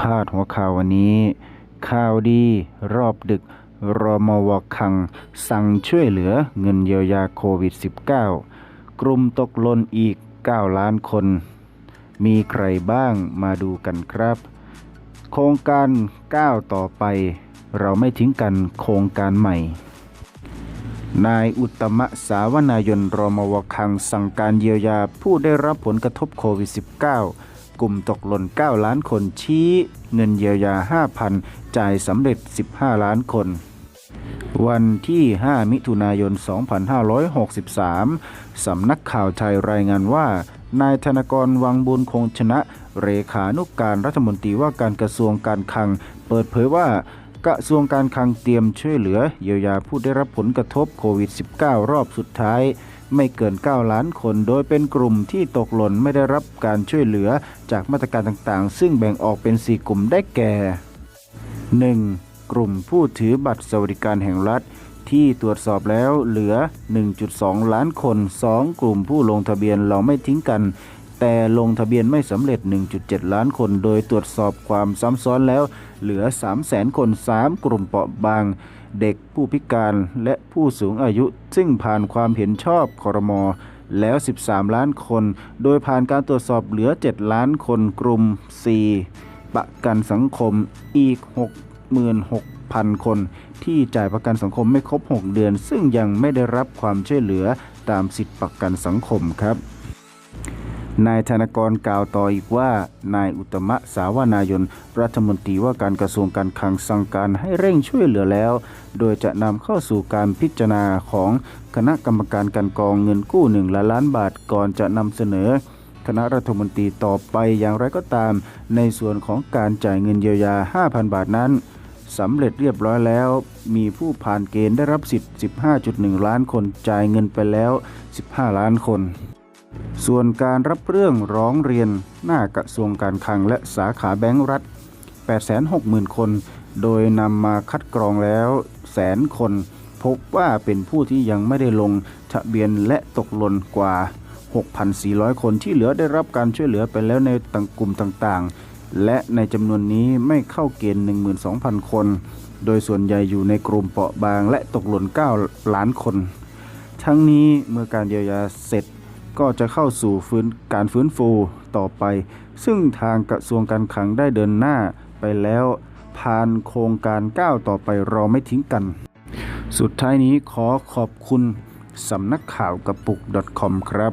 พาดหัวข่าววันนี้ ข่าวดีรอบดึก รมวคัง สั่งช่วยเหลือเงินเยียวยาโควิด -19 กลุ่มตกหล่นอีก 9 ล้านคน มีใครบ้างมาดูกันครับ โครงการก้าวต่อไป เราไม่ทิ้งกันโครงการใหม่ นายอุตตมะสาวนายนรมวคังสั่งการเยียวยาผู้ได้รับผลกระทบโควิด -19 กลุ่มตกหล่น 9 ล้านคนชี้ เงินเยียวยา 5,000 จ่ายสำเร็จ 15 ล้านคน วันที่ 5 มิถุนายน 2563 สำนักข่าวไทยรายงานว่า นายธนกรวังบุญคงชนะ เลขานุกการรัฐมนตรีว่าการกระทรวงการคลัง เปิดเผยว่ากระทรวงการคลังเตรียมช่วยเหลือเยียวยาผู้ได้รับผลกระทบโควิด -19 รอบสุดท้าย ไม่เกิน 9 ล้านคน โดยเป็นกลุ่มที่ตกหล่นไม่ได้รับการช่วยเหลือจากมาตรการต่างๆ ซึ่งแบ่งออกเป็น 4 กลุ่มได้แก่ 1. กลุ่มผู้ถือบัตรสวัสดิการแห่งรัฐที่ตรวจสอบแล้วเหลือ 1.2 ล้านคน 2. กลุ่มผู้ลงทะเบียนเราไม่ทิ้งกัน แต่ลงทะเบียนไม่สำเร็จ 1.7 ล้านคน โดยตรวจสอบความซ้ำซ้อนแล้วเหลือ 300,000 คน 3 กลุ่มเปราะบาง เด็กผู้พิการและผู้สูงอายุ ซึ่งผ่านความเห็นชอบคอรมอแล้ว 13 ล้านคน โดยผ่านการตรวจสอบเหลือ 7 ล้านคนกลุ่ม4ประกันสังคมอีก 66,000 คน ที่จ่ายประกันสังคมไม่ครบ 6 เดือน ซึ่งยังไม่ได้รับความช่วยเหลือตามสิทธิประกันสังคมครับ นายธนกรกล่าวต่ออีกว่า นายอุตมะสาวนายนรัฐมนตรีว่าการกระทรวงการคลังสั่งการให้เร่งช่วยเหลือแล้ว โดยจะนำเข้าสู่การพิจารณาของคณะกรรมการการกองเงินกู้หนึ่งล้านล้านบาทก่อนจะนำเสนอ คณะรัฐมนตรีต่อไปอย่างไรก็ตาม ในส่วนของการจ่ายเงินเยียวยา 5,000 บาทนั้นสำเร็จเรียบร้อยแล้ว มีผู้ผ่านเกณฑ์ได้รับสิทธิ์ 15.1 ล้านคนจ่ายเงินไปแล้ว 15 ล้านคน ส่วนการรับเรื่องร้องเรียนหน้ากระทรวงการคลังและสาขาแบงก์รัฐ 860,000 คน โดยนำมาคัดกรองแล้วแสนคน พบว่าเป็นผู้ที่ยังไม่ได้ลงทะเบียนและตกหล่นกว่า 6,400 คนที่เหลือได้รับการช่วยเหลือไปแล้วในต่างกลุ่มต่างๆ และในจำนวนนี้ไม่เข้าเกณฑ์ 12,000 คน โดยส่วนใหญ่อยู่ในกลุ่มเปราะบางและตกหล่น 9 ล้านคน ทั้งนี้เมื่อการเยียวยาเสร็จ ก็จะเข้าสู่ฟื้นการฟื้นฟูต่อไป ซึ่งทางกระทรวงการคลังได้เดินหน้าไปแล้วผ่านโครงการก้าวต่อไปรอไม่ทิ้งกัน สุดท้ายนี้ขอขอบคุณสำนักข่าวกระปุก .com ครับ